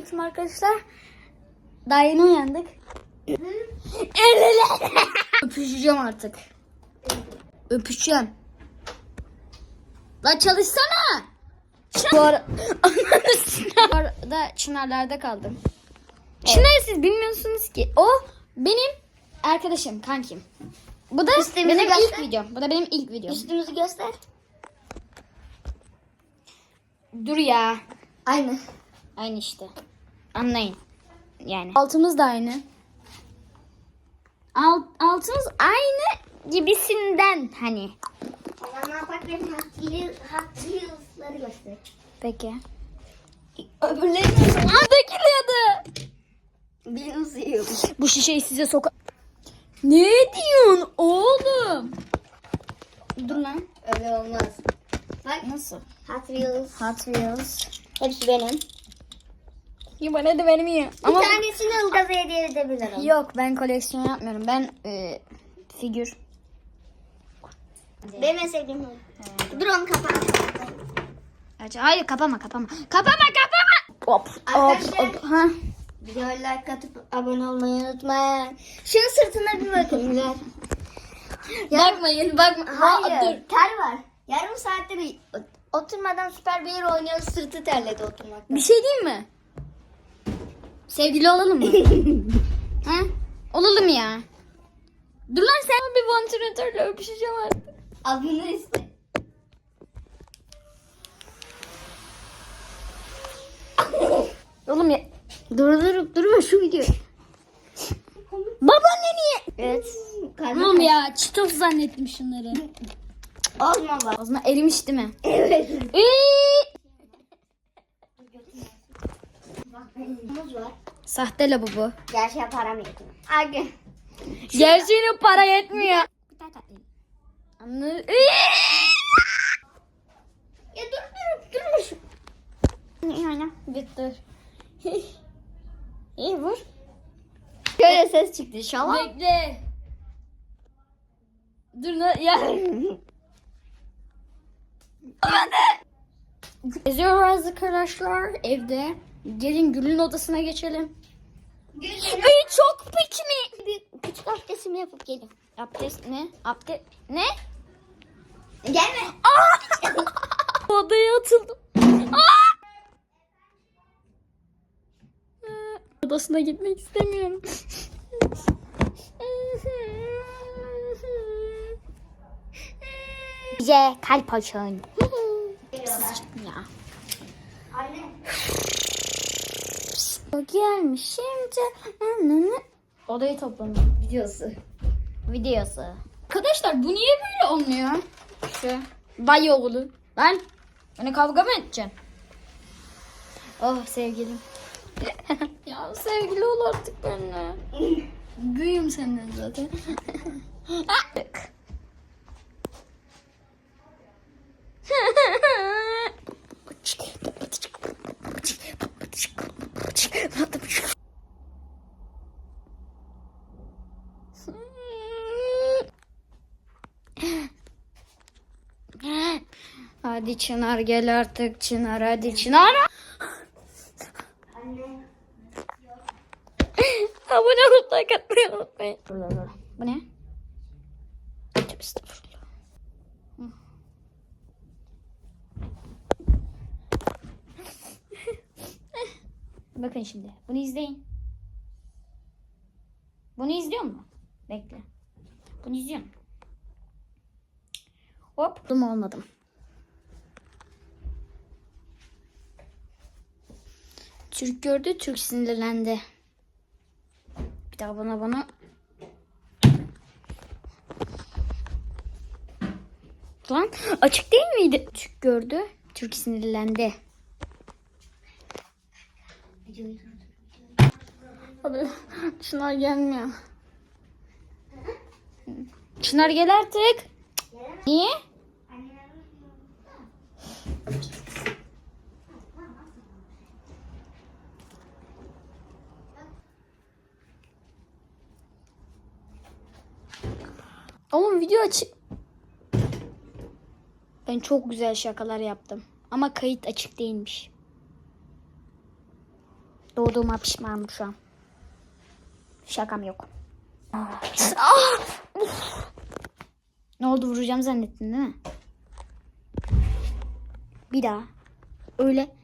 Selamünaleyküm arkadaşlar. Daha yeni uyandık. Öpüşeceğim artık. Öpüşeceğim. Lan çalışsana. Bu, ara... Bu arada Çınarlar'da kaldım. Çınar siz bilmiyorsunuz ki. O benim arkadaşım, kankim. Bu da Üstümüzü benim ilk göster. videom. Bu da benim ilk videom. Üstümüzü göster. Dur ya. Aynı. Aynı işte. Anlayın. Yani. Altımız da aynı. Alt, altımız aynı gibisinden hani. O zaman bak benim haklılıkları göster. Peki. Öbürleri Aa dökülüyordu. uzuyor. Bu şişeyi size soka... Ne diyorsun oğlum? Dur lan. Öyle olmaz. Bak Nasıl? Hot Wheels. Hot Wheels. Hepsi benim. Ya bana da benim iyi. Bir tanesini Ilgaz'a hediye edebilirim. Yok ben koleksiyon yapmıyorum. Ben e, figür. Benim en sevdiğim o. Dur onu kapat. Aç- Hayır kapama kapama. Kapama kapama. Hop hop Arkadaşlar- hop. Ha. Videoya like atıp abone olmayı unutmayın. Şunun sırtına bir bakın güzel. Bakmayın bakma. Ha, Hayır. dur. Ter var. Yarım saattir oturmadan süper bir yer oynuyor. Sırtı terledi oturmaktan. Bir şey diyeyim mi? Sevgili olalım mı? ha? Olalım ya. Dur lan sen bir vantilatörle öpüşeceğim artık. Abone iste. Oğlum ya. Durdurup durma şu video. Babaanne niye? Evet. Oğlum ya çitos zannettim şunları. Olma bak. Zaman erimiş değil mi? Evet. Iiii. Muz var. Sahte lavabo. Gerçeğe param yetmiyor. Aga. Gerçeğine para yetmiyor. Anladın? Ya dur dur dur. Yani bitti. İyi vur. Şöyle ses çıktı şala. Bekle. Dur lan ya. Geziyoruz arkadaşlar evde. Gelin Gül'ün odasına geçelim. Ay çok pikmi. Bir küçük abdestimi yapıp gelin. Abdest ne? Abdest ne? Gelme. Odaya atıldım. Aa! Ee, Odasına gitmek istemiyorum. Bize kalp açın. Ya. Anne. Gelmiş şimdi. Odayı toplama videosu. Videosu. Arkadaşlar bu niye böyle olmuyor? Şu bay oğlu. Lan beni kavga mı edeceksin? Oh sevgilim. ya sevgili ol artık benimle. Büyüğüm senden zaten. Hadi Çınar gel artık Çınar hadi Çınar. Abone olup like atmayı unutmayın. Bu ne? Bakın şimdi. Bunu izleyin. Bunu izliyor mu? Bekle. Bunu izliyor musun? Hop. Oldum olmadım. Türk gördü, Türk sinirlendi. Bir daha bana bana. Lan açık değil miydi? Türk gördü, Türk sinirlendi. Abi Çınar gelmiyor. Çınar gel artık. Niye? Oğlum video açık. Ben çok güzel şakalar yaptım. Ama kayıt açık değilmiş. Doğduğuma pişmanım şu an. Şakam yok. Ah! Uf! Ne oldu vuracağım zannettin değil mi? Bir daha. Öyle